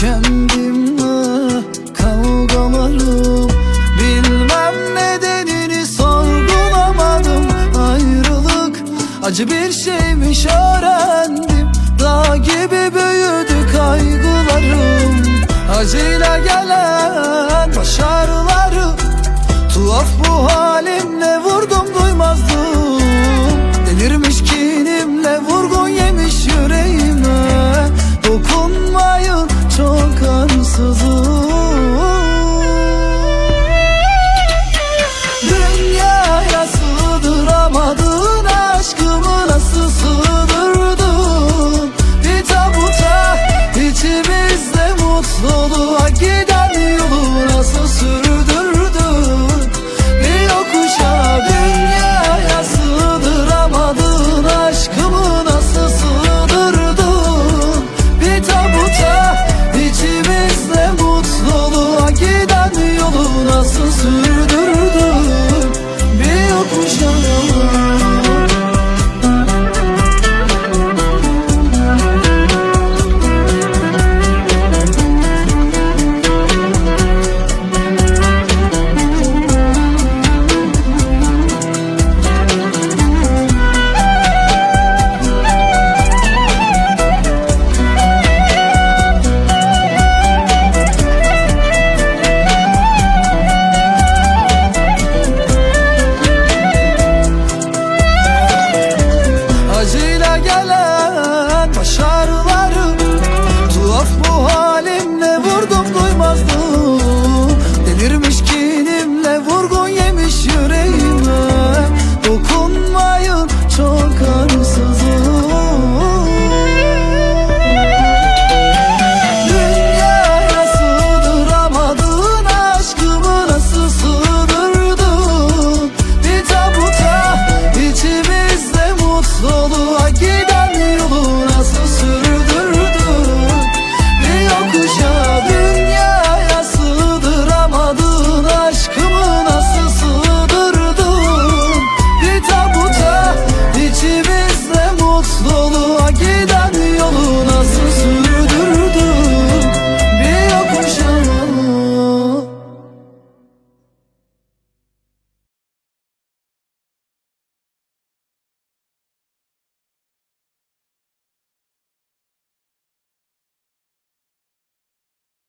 kendimle kavgalarım Bilmem nedenini sorgulamadım. Ayrılık acı bir şeymiş öğrendim. Dağ gibi büyüdü kaygılarım. Acıyla gelen başarıları Tuhaf bu halimle vurdum duymazdım. Delirmiş kinimle vurgun yemiş yüreğime. Dokunmayın yolu hak gelen Başa